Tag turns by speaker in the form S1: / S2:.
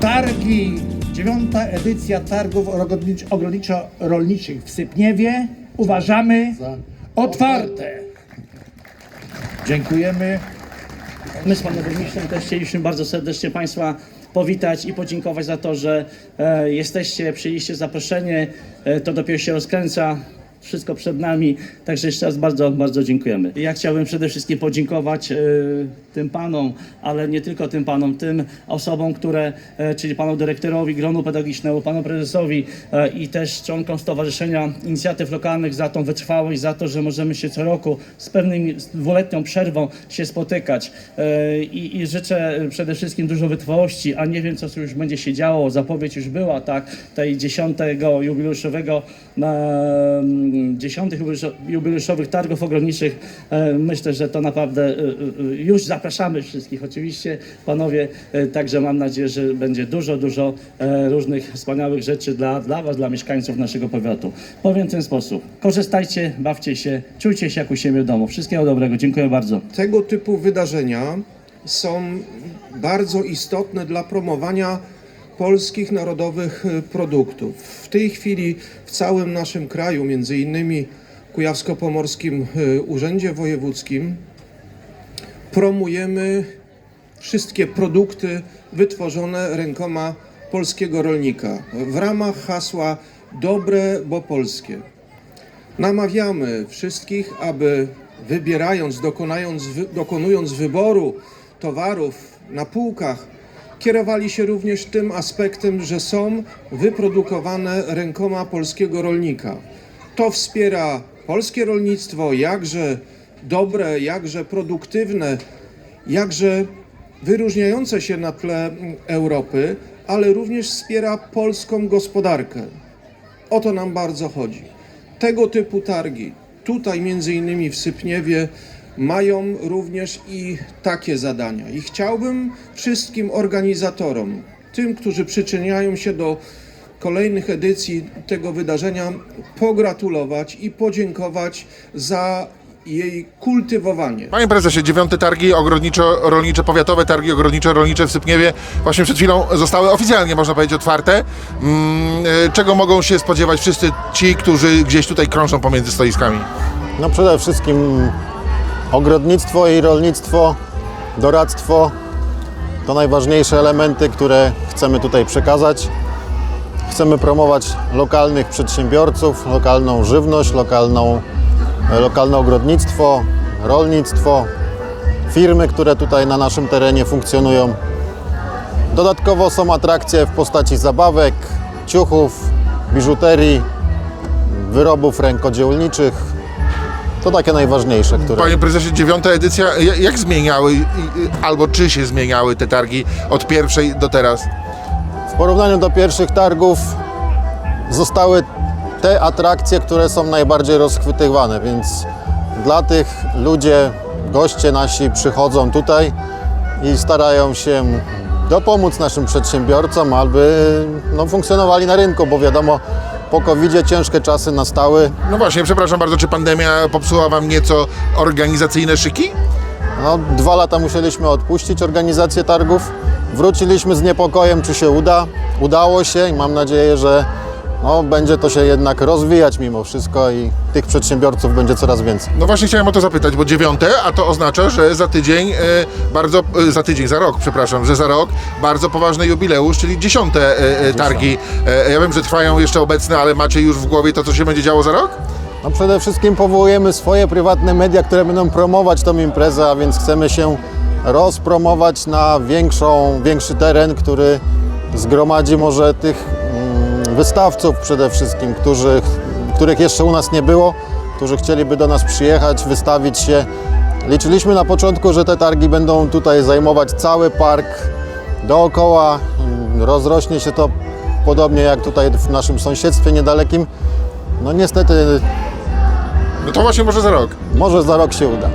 S1: Targi, dziewiąta edycja targów ogrodniczo- ogrodniczo-rolniczych w Sypniewie uważamy otwarte. Dziękujemy.
S2: My z panem burmistrzem też chcieliśmy bardzo serdecznie Państwa powitać i podziękować za to, że e, jesteście, przyjęliście zaproszenie. E, to dopiero się rozkręca. Wszystko przed nami, także jeszcze raz bardzo, bardzo dziękujemy. Ja chciałbym przede wszystkim podziękować e, tym panom, ale nie tylko tym panom, tym osobom, które, e, czyli panu dyrektorowi gronu pedagogicznemu, panu prezesowi e, i też członkom Stowarzyszenia Inicjatyw Lokalnych za tą wytrwałość, za to, że możemy się co roku z pewnym dwuletnią przerwą się spotykać. I, I życzę przede wszystkim dużo wytrwałości, a nie wiem, co już będzie się działo. Zapowiedź już była, tak, tej dziesiątego jubileuszowego, dziesiątych jubileuszo- jubileuszowych targów ogrodniczych. E, myślę, że to naprawdę e, e, już zapraszamy wszystkich, oczywiście, panowie. Także mam nadzieję, że będzie dużo, dużo różnych wspaniałych rzeczy dla, dla Was, dla mieszkańców naszego powiatu. Powiem w ten sposób. Korzystajcie, bawcie się, czujcie się jak u siebie w domu. Wszystkiego dobrego. Dziękuję bardzo.
S3: tego typu wydarzenia są bardzo istotne dla promowania polskich narodowych e, produktów. W tej chwili w całym naszym kraju, między innymi Kujawsko-Pomorskim e, Urzędzie Wojewódzkim, promujemy wszystkie produkty wytworzone rękoma polskiego rolnika w ramach hasła dobre, bo polskie. Namawiamy wszystkich, aby wybierając, dokonując wyboru towarów na półkach, kierowali się również tym aspektem, że są wyprodukowane rękoma polskiego rolnika. To wspiera polskie rolnictwo, jakże dobre, jakże produktywne, jakże wyróżniające się na tle Europy, ale również wspiera polską gospodarkę. O to nam bardzo chodzi. Tego typu targi, tutaj między innymi w Sypniewie, mają również i takie zadania. I chciałbym wszystkim organizatorom, tym, którzy przyczyniają się do kolejnych edycji tego wydarzenia, pogratulować i podziękować za jej kultywowanie.
S4: Panie prezesie, dziewiąte targi ogrodniczo-rolnicze, powiatowe targi ogrodniczo-rolnicze w Sypniewie właśnie przed chwilą zostały oficjalnie, można powiedzieć, otwarte. Mm, e, czego mogą się spodziewać wszyscy ci, którzy gdzieś tutaj krążą pomiędzy stoiskami?
S5: No przede wszystkim ogrodnictwo i rolnictwo, doradztwo to najważniejsze elementy, które chcemy tutaj przekazać. Chcemy promować lokalnych przedsiębiorców, lokalną żywność, lokalną, e, lokalne ogrodnictwo, rolnictwo, firmy, które tutaj na naszym terenie funkcjonują. Dodatkowo są atrakcje w postaci zabawek, ciuchów, biżuterii, wyrobów rękodziełniczych. To takie najważniejsze, które...
S4: Panie prezesie, dziewiąta edycja, ja- jak zmieniały albo czy się zmieniały te targi od pierwszej do teraz?
S5: W porównaniu do pierwszych targów zostały te atrakcje, które są najbardziej rozchwytywane, więc dla tych ludzie, goście nasi przychodzą tutaj i starają się dopomóc naszym przedsiębiorcom, aby no, funkcjonowali na rynku, bo wiadomo, po covid ciężkie czasy nastały.
S4: No właśnie, przepraszam bardzo, czy pandemia popsuła wam nieco organizacyjne szyki?
S5: No, dwa lata musieliśmy odpuścić organizację targów. Wróciliśmy z niepokojem, czy się uda. Udało się i mam nadzieję, że no, będzie to się jednak rozwijać mimo wszystko i tych przedsiębiorców będzie coraz więcej.
S4: No właśnie chciałem o to zapytać, bo dziewiąte, a to oznacza, że za tydzień, e, bardzo, e, za tydzień, za rok, przepraszam, że za rok bardzo poważny jubileusz, czyli dziesiąte e, targi. Ja wiem, że trwają jeszcze obecne, ale macie już w głowie to, co się będzie działo za rok?
S5: No, przede wszystkim powołujemy swoje prywatne media, które będą promować tą imprezę, a więc chcemy się rozpromować na większą, większy teren, który zgromadzi może tych wystawców przede wszystkim, którzy, których jeszcze u nas nie było, którzy chcieliby do nas przyjechać, wystawić się. Liczyliśmy na początku, że te targi będą tutaj zajmować cały park dookoła. Mm, Rozrośnie się to podobnie jak tutaj w naszym sąsiedztwie niedalekim. No niestety
S4: No to właśnie może za rok.
S5: może za rok się uda.